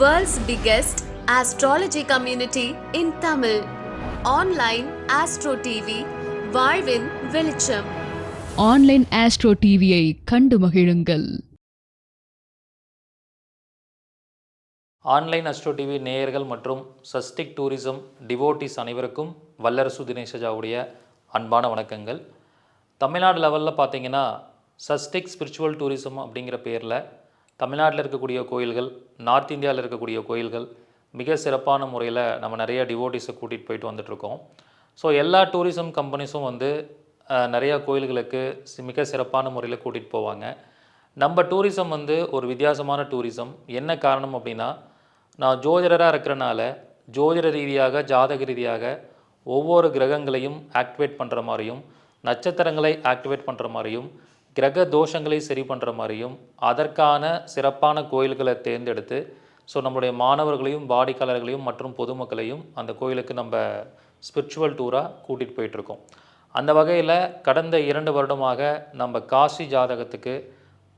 World's biggest astrology community in Tamil. Online Astro TV, வாழ்வின் வெளிச்சம். Online astro டிவியை கண்டு மகிழுங்கள். ஆன்லைன் அஸ்ட்ரோ டிவி நேயர்கள் மற்றும் சஸ்டிக் டூரிசம் டிவோட்டிஸ் அனைவருக்கும் வல்லரசு தினேஷஜாவுடைய அன்பான வணக்கங்கள். தமிழ்நாடு லெவலில் பார்த்தீங்கன்னா சஸ்டிக் ஸ்பிரிச்சுவல் டூரிசம் அப்படிங்கிற பேரில் தமிழ்நாட்டில் இருக்கக்கூடிய கோயில்கள் நார்த் இந்தியாவில் இருக்கக்கூடிய கோயில்கள் மிக சிறப்பான முறையில் நம்ம நிறைய டிவோட்டிஸை கூட்டிகிட்டு போயிட்டு வந்துட்ருக்கோம் ஸோ எல்லா டூரிசம் கம்பெனிஸும் வந்து நிறையா நிறைய கோயில்களுக்கு சி- மிக சிறப்பான முறையில் கூட்டிகிட்டு போவாங்க. நம்ம டூரிசம் வந்து ஒரு வித்தியாசமான டூரிசம் என்ன காரணம் அப்படின்னா நான் ஜோதிடராக இருக்கிறனால ஜோதிட ரீதியாக ஜாதக ரீதியாக ஒவ்வொரு கிரகங்களையும் ஆக்டிவேட் பண்ணுற மாதிரியும் நட்சத்திரங்களை ஆக்டிவேட் பண்ணுற மாதிரியும் கிரக தோஷங்களை சரி பண்ணுற மாதிரியும் அதற்கான சிறப்பான கோயில்களை தேர்ந்தெடுத்து ஸோ நம்மளுடைய மாணவர்களையும் வாடிக்கையாளர்களையும் மற்றும் பொதுமக்களையும் அந்த கோயிலுக்கு நம்ம ஸ்பிரிச்சுவல் டூராக கூட்டிகிட்டு போயிட்டுருக்கோம் அந்த வகையில் கடந்த இரண்டு வருடமாக நம்ம காசி ஜாதகத்துக்கு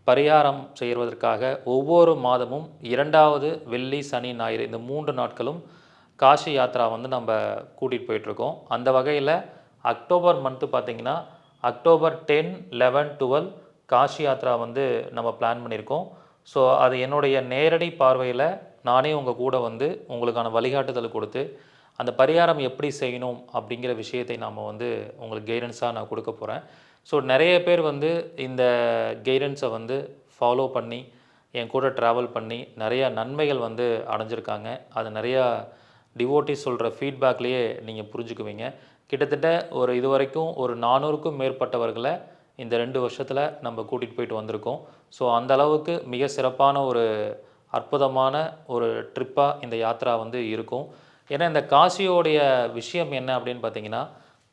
பரிகாரம் செய்வதற்காக ஒவ்வொரு மாதமும் இரண்டாவது வெள்ளி சனி ஞாயிறு இந்த மூன்று நாட்களும் காசி யாத்ரா வந்து நம்ம கூட்டிகிட்டு போயிட்டுருக்கோம் அந்த வகையில் அக்டோபர் மந்த்து பார்த்திங்கன்னா October ten eleven twelve Kashi Yatra வந்து நம்ம பிளான் பண்ணியிருக்கோம். ஸோ அது என்னுடைய நேரடி பார்வையில் நானே உங்கள் கூட வந்து உங்களுக்கான வழிகாட்டுதல் கொடுத்து அந்த பரிகாரம் எப்படி செய்யணும் அப்படிங்கிற விஷயத்தை நாம் வந்து உங்களுக்கு கைடன்ஸாக நான் கொடுக்க போகிறேன் ஸோ நிறைய பேர் வந்து இந்த கைடன்ஸை வந்து ஃபாலோ பண்ணி என் கூட ட்ராவல் பண்ணி நிறையா நன்மைகள் வந்து அடைஞ்சிருக்காங்க. அது நிறையா டிவோட்டி சொல்கிற ஃபீட்பேக்லேயே நீங்கள் புரிஞ்சுக்குவீங்க. கிட்டத்தட்ட ஒரு இது வரைக்கும் ஒரு நானூறுக்கும் மேற்பட்டவர்களை இந்த ரெண்டு வருஷத்தில் நம்ம கூட்டிகிட்டு போயிட்டு வந்திருக்கோம். ஸோ அந்த அளவுக்கு மிக சிறப்பான ஒரு அற்புதமான ஒரு ட்ரிப்பாக இந்த யாத்ரா வந்து இருக்கும். ஏன்னா இந்த காசியோடைய விஷயம் என்ன அப்படின்னு பார்த்தீங்கன்னா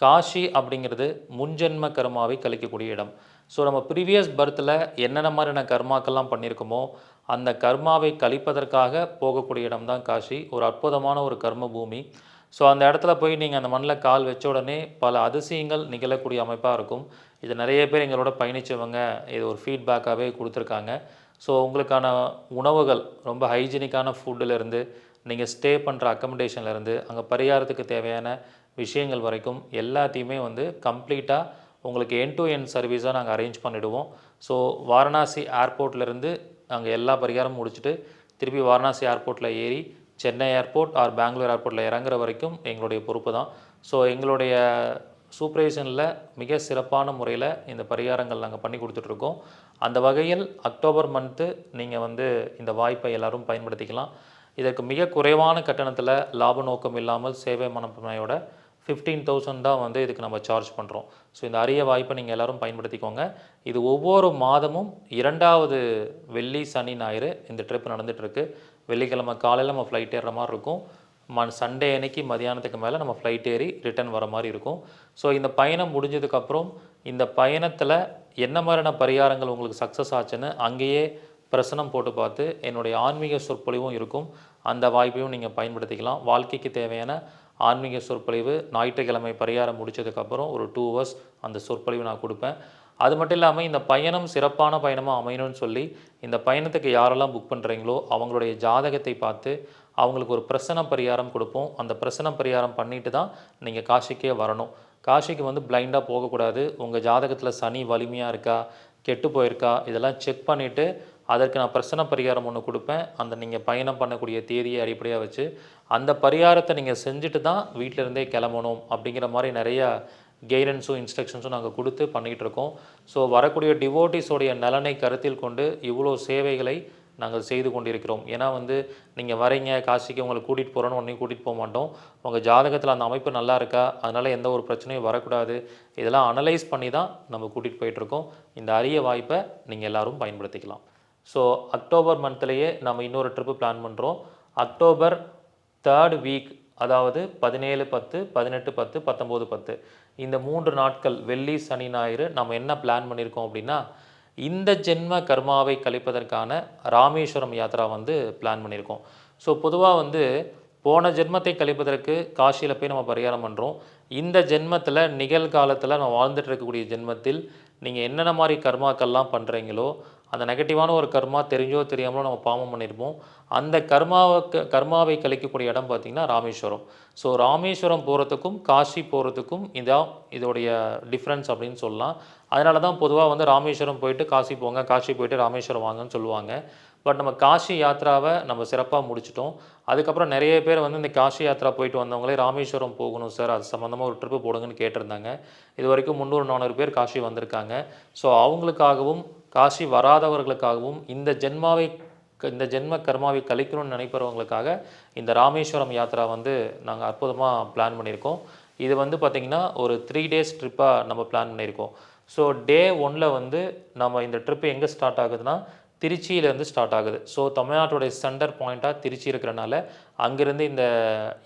காஷி அப்படிங்கிறது முன்ஜென்ம கர்மாவை கழிக்கக்கூடிய இடம். ஸோ நம்ம ப்ரீவியஸ் பர்த்தில் என்னென்ன மாதிரியான கர்மாக்கள்லாம் பண்ணியிருக்கோமோ அந்த கர்மாவை கழிப்பதற்காக போகக்கூடிய இடம் தான் காஷி ஒரு அற்புதமான ஒரு கர்ம பூமி ஸோ அந்த இடத்துல போய் நீங்கள் அந்த மண்ணில் கால் வச்ச உடனே பல அதிசயங்கள் நிகழக்கூடிய அமைப்பாக இருக்கும். இது நிறைய பேர் எங்களோட பயணித்தவங்க இது ஒரு ஃபீட்பேக்காகவே கொடுத்துருக்காங்க. ஸோ உங்களுக்கான உணவுகள் ரொம்ப ஹைஜீனிக்கான ஃபுட்டிலேருந்து நீங்கள் ஸ்டே பண்ணுற அக்கமடேஷன்லேருந்து அங்கே பரிகாரத்துக்கு தேவையான விஷயங்கள் வரைக்கும் எல்லாத்தையுமே வந்து கம்ப்ளீட்டாக உங்களுக்கு என் டு என் சர்வீஸாக நாங்கள் அரேஞ்ச் பண்ணிவிடுவோம் ஸோ வாரணாசி ஏர்போர்ட்லேருந்து நாங்கள் எல்லா பரிகாரமும் முடிச்சுட்டு திருப்பி வாரணாசி ஏர்போர்ட்டில் ஏறி சென்னை ஏர்போர்ட் ஆர் பெங்களூர் ஏர்போர்ட்டில் இறங்குற வரைக்கும் எங்களுடைய பொறுப்பு தான். ஸோ எங்களுடைய சூப்பர்வைசனில் மிக சிறப்பான முறையில் இந்த பரிகாரங்கள் நாங்கள் பண்ணி கொடுத்துட்ருக்கோம் அந்த வகையில் அக்டோபர் மந்த்து நீங்கள் வந்து இந்த வாய்ப்பை எல்லாரும் பயன்படுத்திக்கலாம். இதற்கு மிக குறைவான கட்டணத்தில் லாப நோக்கம் இல்லாமல் சேவை மனப்பான்மையோட ஃபிஃப்டீன் தௌசண்ட் தான் வந்து இதுக்கு நம்ம சார்ஜ் பண்ணுறோம் ஸோ இந்த அரிய வாய்ப்பை நீங்கள் எல்லோரும் பயன்படுத்திக்கோங்க. இது ஒவ்வொரு மாதமும் இரண்டாவது வெள்ளி சனி ஞாயிறு இந்த ட்ரிப் நடந்துகிட்ருக்கு வெள்ளிக்கிழமை காலையில் நம்ம ஃப்ளைட் ஏறுற மாதிரி இருக்கும். ம சண்டே அன்னைக்கு மதியானத்துக்கு மேலே நம்ம ஃப்ளைட் ஏறி ரிட்டர்ன் வர மாதிரி இருக்கும். ஸோ இந்த பயணம் முடிஞ்சதுக்கப்புறம் இந்த பயணத்தில் என்ன மாதிரியான பரிகாரங்கள் உங்களுக்கு சக்ஸஸ் ஆச்சுன்னு அங்கேயே பிரசனம் போட்டு பார்த்து என்னுடைய ஆன்மீக சொற்பொழிவும் இருக்கும். அந்த வாய்ப்பையும் நீங்கள் பயன்படுத்திக்கலாம். வாழ்க்கைக்கு தேவையான ஆன்மீக சொற்பொழிவு ஞாயிற்றுக்கிழமை பரிகாரம் முடிச்சதுக்கப்புறம் ஒரு டூ ஹவர்ஸ் அந்த சொற்பொழிவு நான் கொடுப்பேன். அது மட்டும் இல்லாமல் இந்த பயணம் சிறப்பான பயணமாக அமையணும்னு சொல்லி இந்த பயணத்துக்கு யாரெல்லாம் புக் பண்ணுறீங்களோ அவங்களுடைய ஜாதகத்தை பார்த்து அவங்களுக்கு ஒரு பிரசன பரிகாரம் கொடுப்போம். அந்த பிரசன பரிகாரம் பண்ணிட்டு தான் நீங்கள் காசிக்கே வரணும். காசிக்கு வந்து பிளைண்டாக போகக்கூடாது உங்கள் ஜாதகத்தில் சனி வலிமையாக இருக்கா? கெட்டு போயிருக்கா? இதெல்லாம் செக் பண்ணிவிட்டு அதற்கு நான் பிரசன பரிகாரம் ஒன்று கொடுப்பேன். அந்த நீங்கள் பயணம் பண்ணக்கூடிய தேதியை அடிப்படையாக வச்சு அந்த பரிகாரத்தை நீங்கள் செஞ்சுட்டு தான் வீட்டிலேருந்தே கிளம்பணும் அப்படிங்கிற மாதிரி நிறையா கைடன்ஸும் இன்ஸ்ட்ரக்ஷன்ஸும் நாங்கள் கொடுத்து பண்ணிகிட்டு இருக்கோம் ஸோ வரக்கூடிய டிவோட்டிஸோடைய நலனை கருத்தில் கொண்டு இவ்வளோ சேவைகளை நாங்கள் செய்து கொண்டிருக்கிறோம். ஏன்னா வந்து நீங்கள் வரீங்க காசிக்கு உங்களை கூட்டிகிட்டு போகிறோன்னு ஒன்றையும் கூட்டிகிட்டு போக மாட்டோம். உங்கள் ஜாதகத்தில் அந்த அமைப்பு நல்லா இருக்கா? அதனால் எந்த ஒரு பிரச்சனையும் வரக்கூடாது. இதெல்லாம் அனலைஸ் பண்ணி தான் நம்ம கூட்டிகிட்டு போயிட்டுருக்கோம். இந்த அரிய வாய்ப்பை நீங்கள் எல்லோரும் பயன்படுத்திக்கலாம். ஸோ அக்டோபர் மந்த்லேயே நம்ம இன்னொரு ட்ரிப்பு பிளான் பண்ணுறோம் அக்டோபர் தேர்ட் வீக் அதாவது பதினேழு பத்து பதினெட்டு பத்து பத்தொம்போது பத்து. இந்த மூன்று நாட்கள் வெள்ளி சனி ஞாயிறு நம்ம என்ன பிளான் பண்ணியிருக்கோம் அப்படின்னா இந்த ஜென்ம கர்மாவை கழிப்பதற்கான ராமேஸ்வரம் யாத்ரா வந்து பிளான் பண்ணியிருக்கோம் ஸோ பொதுவாக வந்து போன ஜென்மத்தை கழிப்பதற்கு காசியில் போய் நம்ம பரிகாரம் பண்ணுறோம் இந்த ஜென்மத்தில் நிகழ்காலத்தில் நம்ம வாழ்ந்துட்டு இருக்கக்கூடிய ஜென்மத்தில் நீங்கள் என்னென்ன மாதிரி கர்மாக்கள்லாம் பண்ணுறீங்களோ அந்த நெகட்டிவான ஒரு கர்மா தெரிஞ்சோ தெரியாமலோ நம்ம பாவம் பண்ணியிருப்போம் அந்த கர்மாவுக்கு கர்மாவை கழிக்கக்கூடிய இடம் பார்த்திங்கன்னா ராமேஸ்வரம். ஸோ ராமேஸ்வரம் போகிறதுக்கும் காசி போகிறதுக்கும் இதான் இதோடைய டிஃப்ரென்ஸ் அப்படின்னு சொல்லலாம். அதனால தான் பொதுவாக வந்து ராமேஸ்வரம் போயிட்டு காசி போங்க காசி போயிட்டு ராமேஸ்வரம் வாங்கன்னு சொல்லுவாங்க. பட் நம்ம காசி யாத்ராவை நம்ம சிறப்பாக முடிச்சிட்டோம். அதுக்கப்புறம் நிறைய பேர் வந்து இந்த காசி யாத்ரா போயிட்டு வந்தவங்களே ராமேஸ்வரம் போகணும் சார் அது சம்மந்தமாக ஒரு ட்ரிப்பு போடுங்கன்னு கேட்டிருந்தாங்க. இது வரைக்கும் முந்நூறு நானூறு பேர் காசி வந்திருக்காங்க. ஸோ அவங்களுக்காகவும் காசி வராதவர்களுக்காகவும் இந்த ஜென்மாவை இந்த ஜென்ம கர்மாவை கழிக்கணும்னு நினைப்பவங்களுக்காக இந்த ராமேஸ்வரம் யாத்ரா வந்து நாங்கள் அற்புதமாக பிளான் பண்ணியிருக்கோம். இது வந்து பார்த்திங்கன்னா ஒரு த்ரீ டேஸ் ட்ரிப்பாக நம்ம பிளான் பண்ணியிருக்கோம். ஸோ டே ஒன்னில் வந்து நம்ம இந்த ட்ரிப்பு எங்கே ஸ்டார்ட் ஆகுதுன்னா திருச்சியிலேருந்து ஸ்டார்ட் ஆகுது. ஸோ தமிழ்நாட்டுடைய சென்டர் பாயிண்ட்டாக திருச்சி இருக்கிறனால அங்கேருந்து இந்த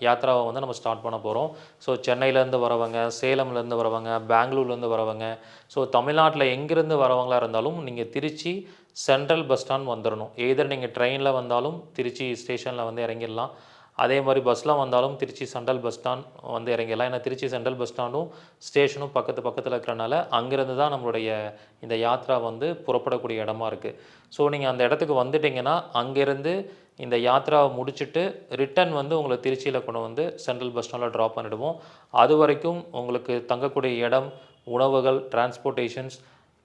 யாத்ராவை வந்து நம்ம ஸ்டார்ட் பண்ண போகிறோம் ஸோ சென்னையிலேருந்து வரவங்க சேலம்லேருந்து வரவங்க பெங்களூர்லேருந்து வரவங்க ஸோ தமிழ்நாட்டில் எங்கேருந்து வரவங்களா இருந்தாலும் நீங்கள் திருச்சி சென்ட்ரல் பஸ் ஸ்டாண்ட் வந்துடணும் எதர் நீங்கள் ட்ரெயினில் வந்தாலும் திருச்சி ஸ்டேஷனில் வந்து இறங்கிடலாம். அதே மாதிரி பஸ்லாம் வந்தாலும் திருச்சி சென்ட்ரல் பஸ் ஸ்டாண்ட் வந்து இறங்கிடலாம். ஏன்னா திருச்சி சென்ட்ரல் பஸ் ஸ்டாண்டும் ஸ்டேஷனும் பக்கத்து பக்கத்தில் இருக்கிறனால அங்கேருந்து தான் நம்மளுடைய இந்த யாத்ரா வந்து புறப்படக்கூடிய இடமா இருக்குது ஸோ நீங்கள் அந்த இடத்துக்கு வந்துட்டிங்கன்னா அங்கேருந்து இந்த யாத்ராவை முடிச்சுட்டு ரிட்டன் வந்து உங்களை திருச்சியில் கொண்டு வந்து சென்ட்ரல் பஸ் ஸ்டாண்டில் ட்ராப் பண்ணிவிடுவோம் அது வரைக்கும் உங்களுக்கு தங்கக்கூடிய இடம் உணவுகள் டிரான்ஸ்போர்ட்டேஷன்ஸ்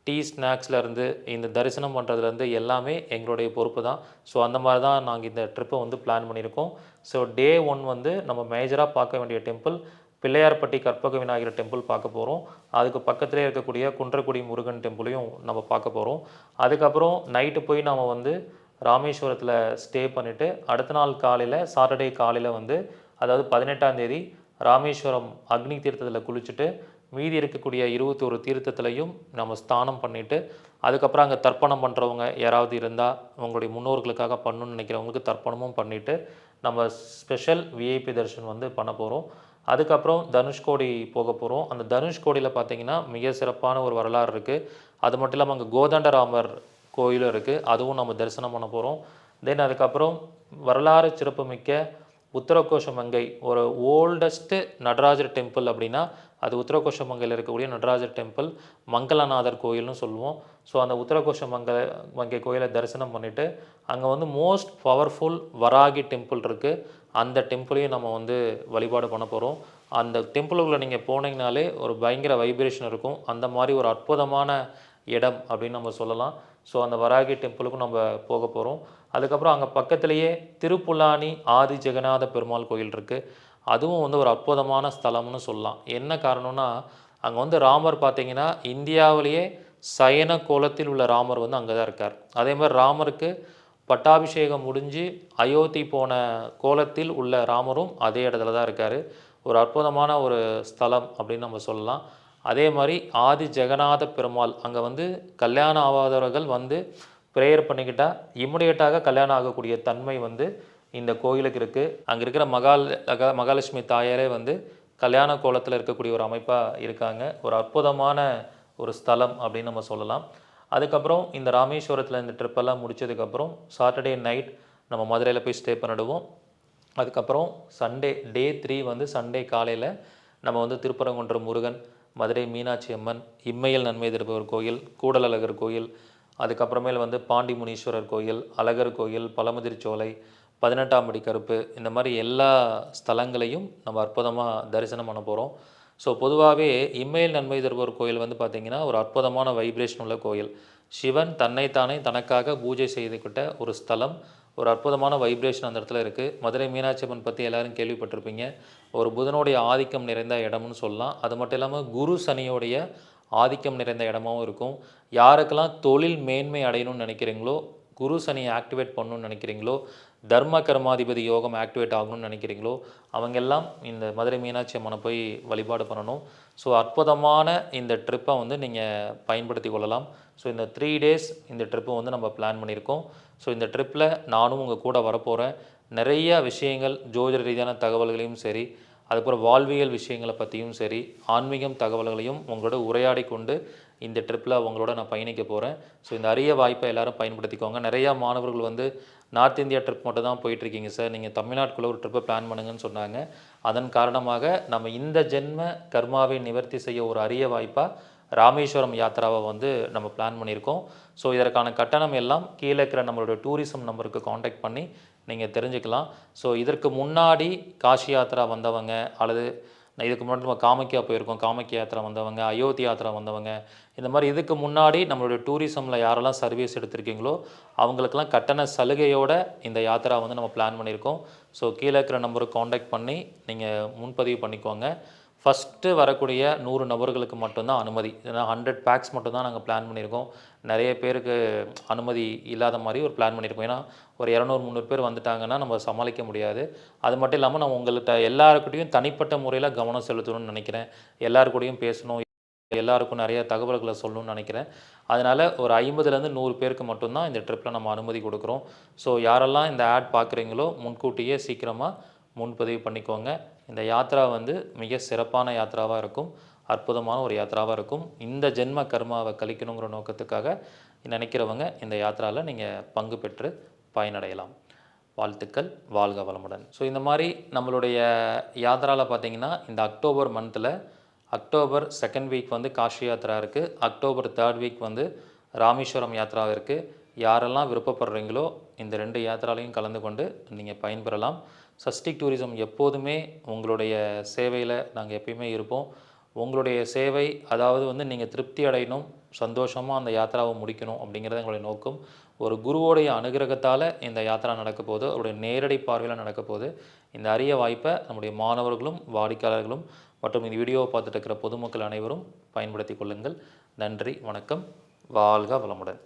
டீ ஸ்நாக்ஸ்லேருந்து இந்த தரிசனம் பண்ணுறதுலேருந்து எல்லாமே எங்களுடைய பொறுப்பு தான். ஸோ அந்த மாதிரி தான் நாங்கள் இந்த ட்ரிப்பை வந்து பிளான் பண்ணியிருக்கோம். ஸோ டே ஒன் வந்து நம்ம மேஜராக பார்க்க வேண்டிய டெம்பிள் பிள்ளையார்பட்டி கற்பக விநாயகர் டெம்பிள் பார்க்க போகிறோம் அதுக்கு பக்கத்திலே இருக்கக்கூடிய குன்றக்குடி முருகன் டெம்பிளையும் நம்ம பார்க்க போகிறோம் அதுக்கப்புறம் நைட்டு போய் நாம் வந்து ராமேஸ்வரத்தில் ஸ்டே பண்ணிவிட்டு அடுத்த நாள் காலையில் சாட்டர்டே காலையில் வந்து அதாவது பதினெட்டாம் தேதி ராமேஸ்வரம் அக்னி தீர்த்தத்தில் குளிச்சுட்டு மீதி இருக்கக்கூடிய இருபத்தோரு தீர்த்தத்துலையும் நம்ம ஸ்தானம் பண்ணிவிட்டு அதுக்கப்புறம் அங்கே தர்ப்பணம் பண்ணுறவங்க யாராவது இருந்தால் உங்களுடைய முன்னோர்களுக்காக பண்ணணும்னு நினைக்கிறவங்களுக்கு தர்ப்பணமும் பண்ணிவிட்டு நம்ம ஸ்பெஷல் விஐபி தர்ஷன் வந்து பண்ண போகிறோம் அதுக்கப்புறம் தனுஷ்கோடி போக போகிறோம் அந்த தனுஷ்கோடியில் பார்த்தீங்கன்னா மிக சிறப்பான ஒரு வரலாறு இருக்குது அது மட்டும் இல்லாமல் அங்கே கோதண்டராமர் கோயிலும் இருக்குது அதுவும் நம்ம தரிசனம் பண்ண போகிறோம் தென் அதுக்கப்புறம் வரலாறு சிறப்புமிக்க உத்தரகோஷமங்கை ஒரு ஓல்டஸ்ட்டு நடராஜர் டெம்பிள் அப்படின்னா அது உத்தரகோஷமங்கையில் இருக்கக்கூடிய நடராஜர் டெம்பிள் மங்களநாதர் கோயில்னு சொல்லுவோம். ஸோ அந்த உத்தரகோஷமங்க மங்கை கோயிலை தரிசனம் பண்ணிவிட்டு அங்கே வந்து மோஸ்ட் பவர்ஃபுல் வராகி டெம்பிள் இருக்குது அந்த டெம்பிளையும் நம்ம வந்து வழிபாடு பண்ண போகிறோம் அந்த டெம்பிளுக்குள்ளே நீங்கள் போனீங்கனாலே ஒரு பயங்கர வைப்ரேஷன் இருக்கும். அந்த மாதிரி ஒரு அற்புதமான இடம் அப்படின்னு நம்ம சொல்லலாம். ஸோ அந்த வராகி டெம்பிளுக்கும் நம்ம போக போகிறோம் அதுக்கப்புறம் அங்கே பக்கத்துலேயே திருப்புலானி ஆதி ஜெகநாத பெருமாள் கோயில் இருக்குது அதுவும் வந்து ஒரு அற்புதமான ஸ்தலம்னு சொல்லலாம். என்ன காரணம்னா அங்கே வந்து ராமர் பார்த்தீங்கன்னா இந்தியாவிலேயே சயன கோலத்தில் உள்ள ராமர் வந்து அங்கே தான் இருக்கார். அதே மாதிரி ராமருக்கு பட்டாபிஷேகம் முடிஞ்சு அயோத்தி போன கோலத்தில் உள்ள ராமரும் அதே இடத்துல தான் இருக்கார். ஒரு அற்புதமான ஒரு ஸ்தலம் அப்படின்னு நம்ம சொல்லலாம். அதே மாதிரி ஆதி ஜெகநாத பெருமாள் அங்கே வந்து கல்யாணம் ஆகாதவர்கள் வந்து ப்ரேயர் பண்ணிக்கிட்டால் இம்மிடியட்டாக கல்யாணம் ஆகக்கூடிய தன்மை வந்து இந்த கோயிலுக்கு இருக்குது அங்கே இருக்கிற மகால் மகாலட்சுமி தாயாரே வந்து கல்யாண கோலத்தில் இருக்கக்கூடிய ஒரு அமைப்பாக இருக்காங்க. ஒரு அற்புதமான ஒரு ஸ்தலம் அப்படின்னு நம்ம சொல்லலாம். அதுக்கப்புறம் இந்த ராமேஸ்வரத்தில் இந்த ட்ரிப்பெல்லாம் முடிச்சதுக்கப்புறம் சாட்டர்டே நைட் நம்ம மதுரையில் போய் ஸ்டே பண்ணிடுவோம். அதுக்கப்புறம் சண்டே டே த்ரீ வந்து சண்டே காலையில் நம்ம வந்து திருப்பரங்குன்றம் முருகன் மதுரை மீனாட்சி அம்மன் இம்மையில் நன்மை திருப்பவர் கோயில் கூடலழகர் கோயில் அதுக்கப்புறமேல வந்து பாண்டி முனீஸ்வரர் கோயில் அழகர் கோயில் பழமுதிர்ச்சோலை பதினெட்டாம் படி கருப்பு இந்த மாதிரி எல்லா ஸ்தலங்களையும் நம்ம அற்புதமாக தரிசனம் பண்ண போகிறோம் ஸோ பொதுவாகவே இம்மையில் நன்மை தருபவர் கோயில் வந்து பார்த்திங்கன்னா ஒரு அற்புதமான வைப்ரேஷன் உள்ள கோயில். சிவன் தன்னைத்தானே தனக்காக பூஜை செய்துக்கிட்ட ஒரு ஸ்தலம் ஒரு அற்புதமான வைப்ரேஷன் அந்த இடத்துல இருக்குது மதுரை மீனாட்சி அம்மன் பற்றி எல்லாரும் கேள்விப்பட்டிருப்பீங்க. ஒரு புதனுடைய ஆதிக்கம் நிறைந்த இடம்னு சொல்லலாம். அது மட்டும் இல்லாமல் குரு சனியோடைய ஆதிக்கம் நிறைந்த இடமாவும் இருக்கும். யாருக்கெல்லாம் தொழில் மேன்மை அடையணும்னு நினைக்கிறீங்களோ குரு சனியை ஆக்டிவேட் பண்ணணும்னு நினைக்கிறீங்களோ தர்ம கர்மாதிபதி யோகம் ஆக்டிவேட் ஆகணும்னு நினைக்கிறீங்களோ அவங்க எல்லாம் இந்த மதுரை மீனாட்சி அம்மனை போய் வழிபாடு பண்ணணும். ஸோ அற்புதமான இந்த ட்ரிப்பை வந்து நீங்கள் பயன்படுத்தி கொள்ளலாம். ஸோ இந்த த்ரீ டேஸ் இந்த ட்ரிப்பை வந்து நம்ம பிளான் பண்ணியிருக்கோம். ஸோ இந்த ட்ரிப்பில் நானும் உங்கள் கூட வரப்போகிறேன் நிறைய விஷயங்கள் ஜோதிட ரீதியான தகவல்களையும் சரி அதுக்கப்புறம் வாழ்வியல் விஷயங்களை பற்றியும் சரி ஆன்மீகம் தகவல்களையும் உங்களோட உரையாடி கொண்டு இந்த ட்ரிப்பில் உங்களோட நான் பயணிக்க போகிறேன் ஸோ இந்த அரிய வாய்ப்பை எல்லோரும் பயன்படுத்திக்கோங்க. நிறையா மாணவர்கள் வந்து நார்த் இந்தியா ட்ரிப் மட்டும் தான் போயிட்டுருக்கீங்க சார் நீங்கள் தமிழ்நாட்டுக்குள்ளே ஒரு ட்ரிப்பை பிளான் பண்ணுங்கன்னு சொன்னாங்க. அதன் காரணமாக நம்ம இந்த ஜென்ம கர்மாவை நிவர்த்தி செய்ய ஒரு அரிய வாய்ப்பாக ராமேஸ்வரம் யாத்திராவை வந்து நம்ம பிளான் பண்ணியிருக்கோம். ஸோ இதற்கான கட்டணம் எல்லாம் கீழே இருக்கிற நம்மளுடைய டூரிசம் நம்பருக்கு காண்டாக்ட் பண்ணி நீங்கள் தெரிஞ்சுக்கலாம். ஸோ இதற்கு முன்னாடி காஷி யாத்திரா வந்தவங்க அல்லது இதுக்கு முன்னாடி நம்ம காமக்கியா போயிருக்கோம் காமக்கியா யாத்திரா வந்தவங்க அயோத்தி யாத்திரா வந்தவங்க இந்த மாதிரி இதுக்கு முன்னாடி நம்மளுடைய டூரிசமில் யாரெல்லாம் சர்வீஸ் எடுத்திருக்கீங்களோ அவங்களுக்கெல்லாம் கட்டண சலுகையோட இந்த யாத்திரா வந்து நம்ம பிளான் பண்ணியிருக்கோம். ஸோ கீழே இருக்கிற நம்பருக்கு காண்டாக்ட் பண்ணி நீங்கள் முன்பதிவு பண்ணிக்கோங்க. ஃபஸ்ட்டு வரக்கூடிய நூறு நபர்களுக்கு மட்டும்தான் அனுமதி. ஏன்னா ஹண்ட்ரட் பேக்ஸ் மட்டும்தான் நாங்கள் பிளான் பண்ணியிருக்கோம். நிறைய பேருக்கு அனுமதி இல்லாத மாதிரி ஒரு பிளான் பண்ணியிருக்கோம். ஏன்னா ஒரு இரநூறு முந்நூறு பேர் வந்துட்டாங்கன்னா நம்ம சமாளிக்க முடியாது. அது மட்டும் இல்லாமல் நான் உங்கள்கிட்ட எல்லாருக்கிட்டையும் தனிப்பட்ட முறையில் கவனம் செலுத்தணும்னு நினைக்கிறேன். எல்லாருக்கூடையும் பேசணும். எல்லாருக்கும் நிறைய தகவல்களை சொல்லணும்னு நினைக்கிறேன். அதனால் ஒரு ஐம்பதுலேருந்து நூறு பேருக்கு மட்டும்தான் இந்த ட்ரிப்பில் நம்ம அனுமதி கொடுக்குறோம். ஸோ யாரெல்லாம் இந்த ஆட் பார்க்குறீங்களோ முன்கூட்டியே சீக்கிரமாக முன்பதிவு பண்ணிக்கோங்க. இந்த யாத்ரா வந்து மிக சிறப்பான யாத்ராவாக இருக்கும் அற்புதமான ஒரு யாத்ராவாக இருக்கும். இந்த ஜென்ம கர்மாவை கழிக்கணுங்கிற நோக்கத்துக்காக நினைக்கிறவங்க இந்த யாத்ராவில் நீங்கள் பங்கு பெற்று பயனடையலாம். வாழ்த்துக்கள் வாழ்க வளமுடன். ஸோ இந்த மாதிரி நம்மளுடைய யாத்திராவில் பார்த்தீங்கன்னா இந்த அக்டோபர் மந்தில் அக்டோபர் செகண்ட் வீக் வந்து காஷி யாத்திரா இருக்குது அக்டோபர் தேர்ட் வீக் வந்து ராமேஸ்வரம் யாத்ரா இருக்குது யாரெல்லாம் விருப்பப்படுறீங்களோ இந்த ரெண்டு யாத்திராலையும் கலந்து கொண்டு நீங்கள் பயன்பெறலாம். சஸ்டிக் டூரிசம் எப்போதுமே உங்களுடைய சேவையில் நாங்கள் எப்பயுமே இருப்போம். உங்களுடைய சேவை அதாவது வந்து நீங்கள் திருப்தி அடையணும் சந்தோஷமாக அந்த யாத்திராவை முடிக்கணும் அப்படிங்கிறது எங்களுடைய நோக்கம். ஒரு குருவோடைய அனுகிரகத்தால் இந்த யாத்திரா நடக்க போது அவருடைய நேரடி பார்வையில் நடக்க போது இந்த அரிய வாய்ப்பை நம்முடைய மாணவர்களும் வாடிக்கையாளர்களும் மற்றும் இந்த வீடியோவை பார்த்துட்டு இருக்கிற பொதுமக்கள் அனைவரும் பயன்படுத்தி கொள்ளுங்கள். நன்றி வணக்கம். வாழ்க வளமுடன்.